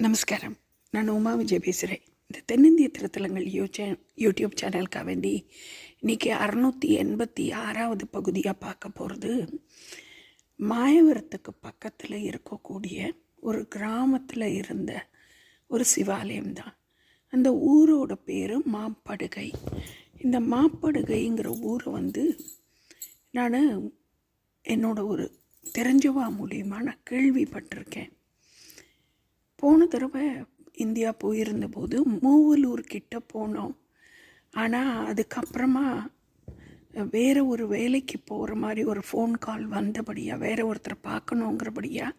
நமஸ்காரம் நான் உமா விஜய் பேசுகிறேன் இந்த தென்னிந்திய திருத்தலங்கள் யூ சே யூடியூப் சேனலுக்காக வேண்டி இன்றைக்கி அறநூற்றி எண்பத்தி ஆறாவது பகுதியாக பார்க்க போகிறது மாயவரத்துக்கு பக்கத்தில் இருக்கக்கூடிய ஒரு கிராமத்தில் இருந்த ஒரு சிவாலயம் தான் அந்த ஊரோட பேர் மாப்படுகை இந்த மாப்படுகைங்கிற ஊரை வந்து நான் என்னோட ஒரு தெரிஞ்சவா மூலியமாக நான் கேள்விப்பட்டிருக்கேன் போன தடவை இந்தியா போயிருந்தபோது மூவலூர் கிட்ட போனோம். ஆனால் அதுக்கப்புறமா வேறு ஒரு வேலைக்கு போகிற மாதிரி ஒரு ஃபோன் கால் வந்தபடியாக வேறு ஒருத்தரை பார்க்கணுங்கிறபடியாக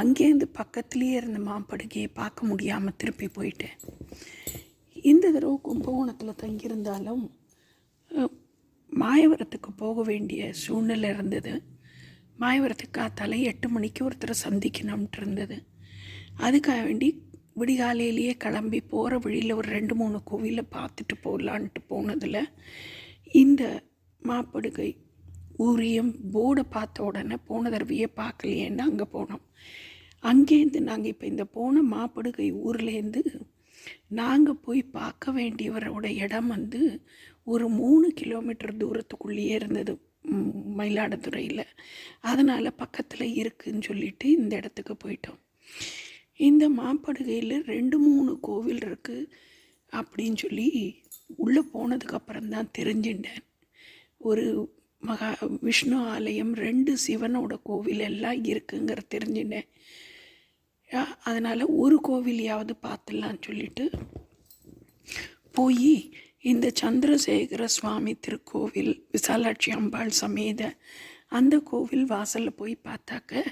அங்கேருந்து பக்கத்துலேயே இருந்த மாப்படுகையை பார்க்க முடியாமல் திருப்பி போயிட்டேன். இந்த தடவை கும்பகோணத்தில் தங்கியிருந்தாலும் மாயவரத்துக்கு போக வேண்டிய சூழ்நிலை இருந்தது. மாயவரத்துக்கு காத்தால எட்டு மணிக்கு ஒருத்தரை சந்திக்கணும்ட்டு இருந்தது. அதுக்காக வேண்டி விடிகாலையிலேயே கிளம்பி போகிற வழியில் ஒரு ரெண்டு மூணு கோவிலை பார்த்துட்டு போகலான்ட்டு போனதில் இந்த மாப்படுகை ஊரியம் போர்டை பார்த்த உடனே போன தடவையே பார்க்கலையேன்னு அங்கே போனோம். அங்கேருந்து நாங்கள் இப்போ இந்த போன மாப்படுகை ஊர்லேருந்து நாங்கள் போய் பார்க்க வேண்டியவரோட இடம் வந்து ஒரு மூணு கிலோமீட்டர் தூரத்துக்குள்ளேயே இருந்தது மயிலாடுதுறையில். அதனால் பக்கத்தில் இருக்குதுன்னு சொல்லிட்டு இந்த இடத்துக்கு போயிட்டோம். இந்த மாப்படுகையில் ரெண்டு மூணு கோவில் இருக்குது அப்படின்னு சொல்லி உள்ளே போனதுக்கப்புறம் தான் தெரிஞ்சுட்டேன். ஒரு மகா விஷ்ணு ஆலயம் ரெண்டு சிவனோட கோவில் எல்லாம் இருக்குங்கிற தெரிஞ்சுட்டேன். அதனால் ஒரு கோவிலையாவது பார்த்துடலான்னு சொல்லிட்டு போய் இந்த சந்திரசேகர சுவாமி திருக்கோவில் விசாலாட்சி அம்பாள் சமேத அந்த கோவில் வாசலில் போய் பார்த்தாக்க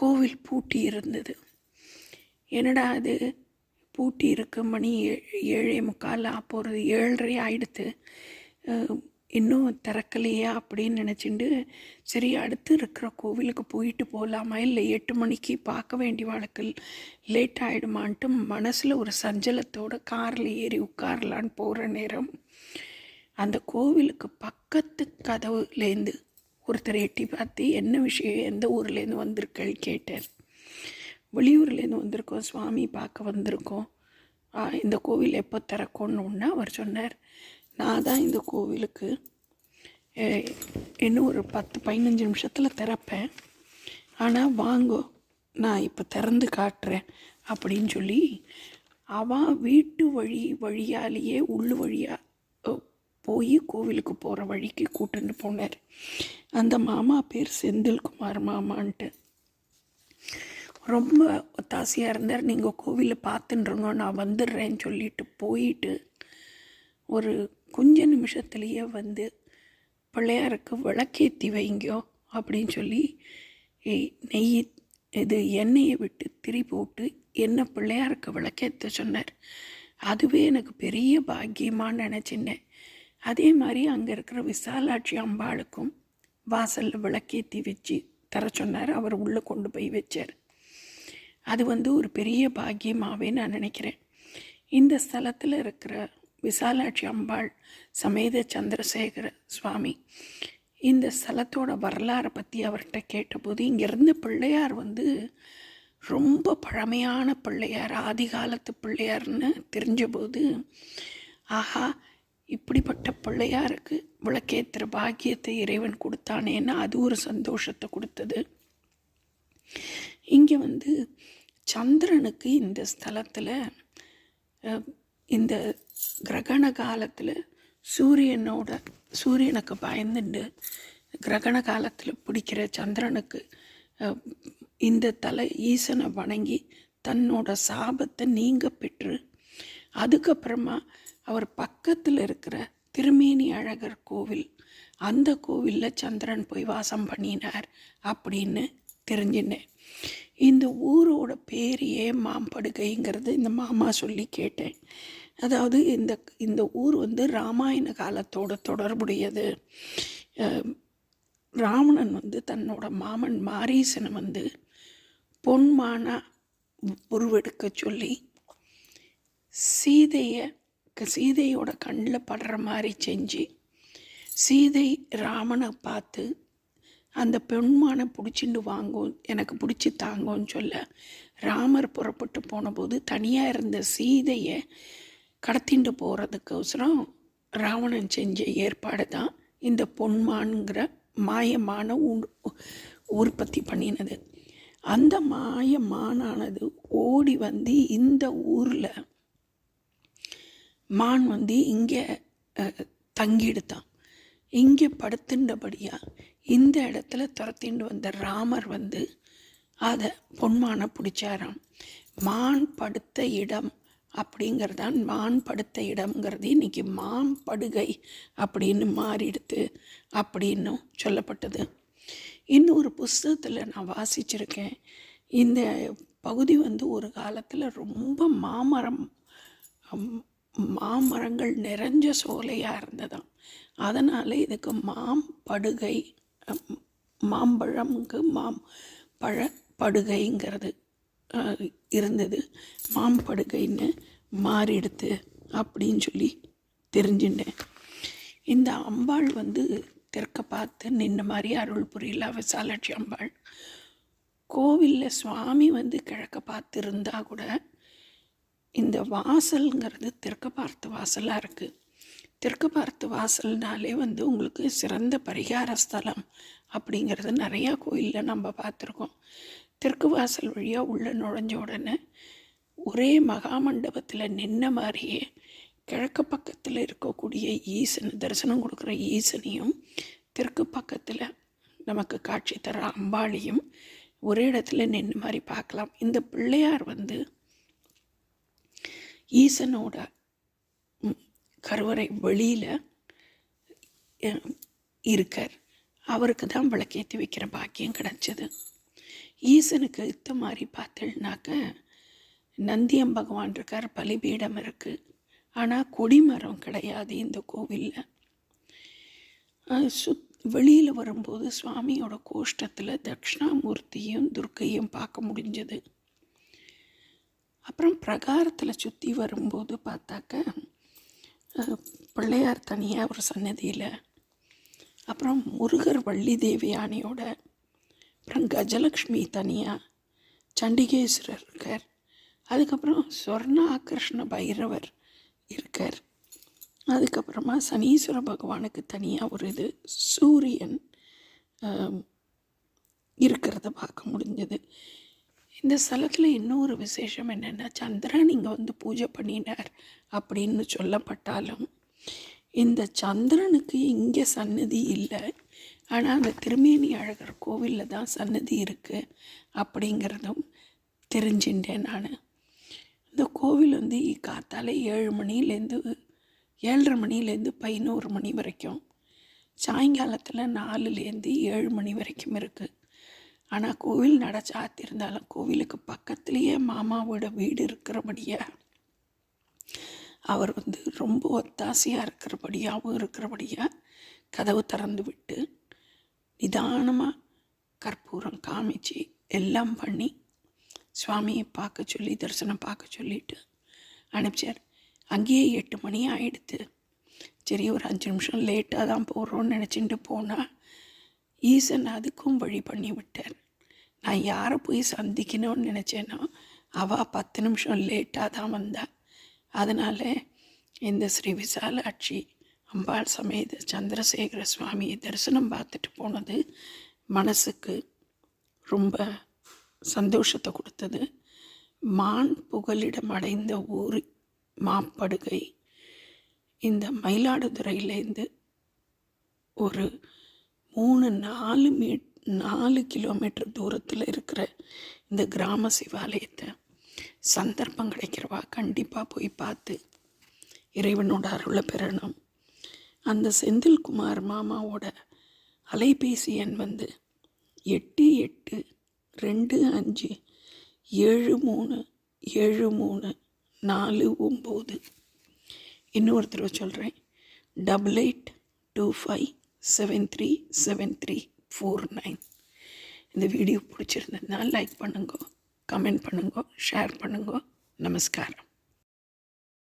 கோவில் பூட்டி இருந்தது. என்னடா அது பூட்டி இருக்கு மணி ஏ- ஏழே முக்கால் போகிறது ஏழரை ஆயிடுத்து. இன்னும் திறக்கலையா அப்படின்னு நினச்சிண்டு சரி அடுத்து இருக்கிற கோவிலுக்கு போயிட்டு போகலாமா இல்லை எட்டு மணிக்கு பார்க்க வேண்டிய வாழ்க்கை லேட் ஆகிடுமான்ட்டு மனசில் ஒரு சஞ்சலத்தோடு காரில் ஏறி உட்காரலான்னு போகிற நேரம். அந்த கோவிலுக்கு பக்கத்து கதவுலேருந்து ஒருத்தர் எட்டி பார்த்து என்ன விஷயம்? எந்த ஊர்லேருந்து வந்திருக்கள் கேட்டார் வெளியூர்லேருந்து வந்திருக்கோம் சுவாமி பார்க்க வந்திருக்கோம். இந்த கோவில் எப்போ திறக்கணுன்னா அவர் சொன்னார். நான் தான் இந்த கோவிலுக்கு இன்னும் ஒரு பத்து பதினஞ்சு நிமிஷத்தில் திறப்பேன். ஆனால் வாங்கோ நான் இப்போ திறந்து காட்டுறேன் அப்படின்னு சொல்லி அவன் வீட்டு வழி வழியாலேயே உள்ளு வழியாக போய் கோவிலுக்கு போகிற வழிக்கு கூட்டின்னு போனார். அந்த மாமா பேர் செந்தில்குமார் மாமான்ட்டு. ரொம்ப ஒத்தாசையாக இருந்தார். நீங்கள் கோவிலை பார்த்துன்றங்க நான் வந்துடுறேன்னு சொல்லிட்டு போயிட்டு ஒரு கொஞ்ச நிமிஷத்துலேயே வந்து பிள்ளையாருக்கு விளக்கேற்றி வைங்கோ அப்படின்னு சொல்லி நெய் இது எண்ணெயை விட்டு திரி போட்டு என்ன பிள்ளையாருக்கு விளக்கேற்ற சொன்னார். அதுவே எனக்கு பெரிய பாக்கியமாக நினச்சின்னேன் அதே மாதிரி அங்கே இருக்கிற விசாலாட்சி அம்பாளுக்கும் வாசலில் விளக்கேற்றி வச்சு தர சொன்னார். அவர் உள்ளே கொண்டு போய் வச்சார். அது வந்து ஒரு பெரிய பாக்கியமாகவே நான் நினைக்கிறேன். இந்த ஸ்தலத்தில் இருக்கிற விசாலாட்சி அம்பாள் சமேத சந்திரசேகர சுவாமி இந்த ஸ்தலத்தோட வரலாறை பற்றி அவர்கிட்ட கேட்டபோது இங்கே இருந்த பிள்ளையார் வந்து ரொம்ப பழமையான பிள்ளையார் ஆதி காலத்து பிள்ளையார்னு தெரிஞ்சபோது ஆஹா இப்படிப்பட்ட பிள்ளையாருக்கு விளக்கேற்றுற பாக்கியத்தை இறைவன் கொடுத்தானேன்னு அது ஒரு சந்தோஷத்தை கொடுத்தது. இங்கே வந்து சந்திரனுக்கு இந்த ஸ்தலத்தில் இந்த கிரகண காலத்தில் சூரியனோட சூரியனுக்கு பயந்துண்டு கிரகண காலத்தில் பிடிக்கிற சந்திரனுக்கு இந்த தலை ஈசனை வணங்கி தன்னோட சாபத்தை நீங்க பெற்று அதுக்கப்புறமா அவர் பக்கத்தில் இருக்கிற திருமேனி அழகர் கோவில் அந்த கோவிலில் சந்திரன் போய் வாசம் பண்ணினார் அப்படின்னு தெரிஞ்சினேன். இந்த ஊரோட பேர் ஏன் மாம்படுகைங்கிறது இந்த மாமா சொல்லி கேட்டேன். அதாவது இந்த இந்த ஊர் வந்து ராமாயண காலத்தோட தொடர்புடையது. ராவணன் வந்து தன்னோட மாமன் மாரீசனை வந்து பொன்மானா உருவெடுக்க சொல்லி சீதையை சீதையோட கண்ணில் படுற மாதிரி செஞ்சு சீதை ராமனை பார்த்து அந்த பெண்மானை பிடிச்சிண்டு வாங்கும் எனக்கு பிடிச்சி தாங்கும்னு சொல்ல ராமர் புறப்பட்டு போனபோது தனியாக இருந்த சீதையை கடத்திண்டு போகிறதுக்கோசரம் ராவணன் செஞ்ச ஏற்பாடு தான் இந்த பொன்மான்கிற மாயமான உற்பத்தி பண்ணினது. அந்த மாயமானானது ஓடி வந்து இந்த ஊரில் மான் வந்து இங்கே தங்கிடுதான். இங்கே படுத்துண்டபடியாக இந்த இடத்துல துரத்திண்டு வந்த ராமர் வந்து அதை பொன்மானை பிடிச்சாராம். மான் படுத்த இடம் அப்படிங்கிறதான் மான் படுத்த இடம்ங்கிறது. இன்றைக்கி மான் படுகை அப்படின்னு மாறிடுத்து அப்படின்னும் சொல்லப்பட்டது. இன்னொரு புஸ்தகத்தில் நான் வாசிச்சிருக்கேன். இந்த பகுதி வந்து ஒரு காலத்தில் ரொம்ப மாமரம் மாமரங்கள் நிறைஞ்ச சோலையாக இருந்ததாம். அதனால் இதுக்கு மாம் மாம்பழம்ங்கு மாம் பழ படுகைங்கிறது இருந்தது. மாம்படுகைன்னு மாறிடுது அப்படின்னு சொல்லி தெரிஞ்சுட்டேன். இந்த அம்பாள் வந்து தெற்க பார்த்து நின்ன மாதிரி அருள் புரியல விசாலாட்சி அம்பாள். கோவிலில் சுவாமி வந்து கிழக்க பார்த்து இருந்தால் கூட இந்த வாசல்ங்கிறது தெற்க பார்த்து வாசலாக இருக்குது தெற்கு பார்த்து வாசல்னாலே வந்து உங்களுக்கு சிறந்த பரிகார ஸ்தலம் அப்படிங்கிறது நிறையா கோயிலில் நம்ம பார்த்துருக்கோம். தெற்கு வாசல் வழியாக உள்ளே நுழைஞ்ச உடனே ஒரே மகாமண்டபத்தில் நின்ன மாதிரியே கிழக்கு பக்கத்தில் இருக்கக்கூடிய ஈசன் தரிசனம் கொடுக்குற ஈசனையும் தெற்கு பக்கத்தில் நமக்கு காட்சி தர அம்பாளியும் ஒரே இடத்துல நின்று மாதிரி பார்க்கலாம். இந்த பிள்ளையார் வந்து ஈசனோட கருவறை வெளியில் இருக்கார். அவருக்கு தான் விளக்கேற்றி வைக்கிற பாக்கியம் கிடச்சிது. ஈசனுக்கு இத்த மாதிரி பார்த்தேன்னாக்க நந்தியம் பகவான் இருக்கார் பலிபீடம் இருக்குது ஆனால் கொடிமரம் கிடையாது இந்த கோவிலில். சுத் வெளியில் வரும்போது சுவாமியோட கோஷ்டத்தில் தட்சிணாமூர்த்தியும் துர்க்கையும் பார்க்க முடிஞ்சது. அப்புறம் பிரகாரத்தில் சுற்றி வரும்போது பார்த்தாக்க பிள்ளையார் தனியாக ஒரு சன்னதியில். அப்புறம் முருகர் வள்ளி தேவி ஆணையோட அப்புறம் கஜலக்ஷ்மி தனியாக சண்டிகேஸ்வரர் இருக்கார். அதுக்கப்புறம் சொர்ண ஆக்கர்ஷ்ண பைரவர் இருக்கார். அதுக்கப்புறமா சனீஸ்வர பகவானுக்கு தனியாக ஒரு இது சூரியன் இருக்கிறத பார்க்க முடிஞ்சது. இந்த ஸ்தலத்தில் இன்னொரு விசேஷம் என்னென்னா சந்திரன் இங்கே வந்து பூஜை பண்ணினார் அப்படின்னு சொல்லப்பட்டாலும் இந்த சந்திரனுக்கு இங்கே சன்னதி இல்லை. ஆனால் அந்த திருமேனி அழகர் கோவிலில் தான் சன்னதி இருக்குது அப்படிங்கிறதும் தெரிஞ்சுட்டேன் நான். இந்த கோவில் வந்து காத்தால் ஏழு மணிலேருந்து ஏழரை மணிலேருந்து பதினோரு மணி வரைக்கும். சாயங்காலத்தில் நாலுலேருந்து ஏழு மணி வரைக்கும் இருக்குது ஆனால் கோவில் நட சாத்திருந்தாலும் கோவிலுக்கு பக்கத்துலேயே மாமாவோட வீடு இருக்கிறபடியாக அவர் வந்து ரொம்ப ஒத்தாசையாக இருக்கிறபடியாகவும் இருக்கிறபடியாக கதவு திறந்து விட்டு நிதானமாக கற்பூரம் காமிச்சு எல்லாம் பண்ணி சுவாமியை பார்க்க சொல்லி தரிசனம் பார்க்க சொல்லிட்டு அனுப்பிச்சார். அங்கேயே எட்டு மணி ஆகிடுது சரி ஒரு அஞ்சு நிமிஷம் லேட்டாக தான் போகிறோன்னு நினச்சிட்டு போனால் ஈசன் அதுக்கும் வழி பண்ணி விட்டார் நான் யாரை போய் சந்திக்கணும்னு நினச்சேனோ அவள் பத்து நிமிஷம் லேட்டாக தான் வந்தாள் அதனால் இந்த ஸ்ரீ விசாலாட்சி அம்பாள் சமேத சந்திரசேகர சுவாமியை தரிசனம் பார்த்துட்டு போனது மனசுக்கு ரொம்ப சந்தோஷத்தை கொடுத்தது. மான் புகலிடம் அடைந்த ஊர் மாப்படுகை. இந்த மயிலாடுதுறையிலேருந்து ஒரு மூணு நாலு மீ நாலு கிலோமீட்டர் தூரத்தில் இருக்கிற இந்த கிராம சிவாலயத்தை சந்தர்ப்பம் கிடைக்கிறவா கண்டிப்பாக போய் பார்த்து இறைவனோட அருளை பெறணும். அந்த செந்தில்குமார் மாமாவோட அலைபேசி எண் வந்து எட்டு எட்டு ரெண்டு அஞ்சு ஏழு மூணு ஏழு மூணு நாலு ஒம்பது. இன்னொருத்தர் சொல்கிறேன் double eight two five seven three seven three four nine இந்த வீடியோ பிடிச்சிருந்ததுனால் லைக் பண்ணுங்க கமெண்ட் பண்ணுங்க ஷேர் பண்ணுங்க. நமஸ்காரம்.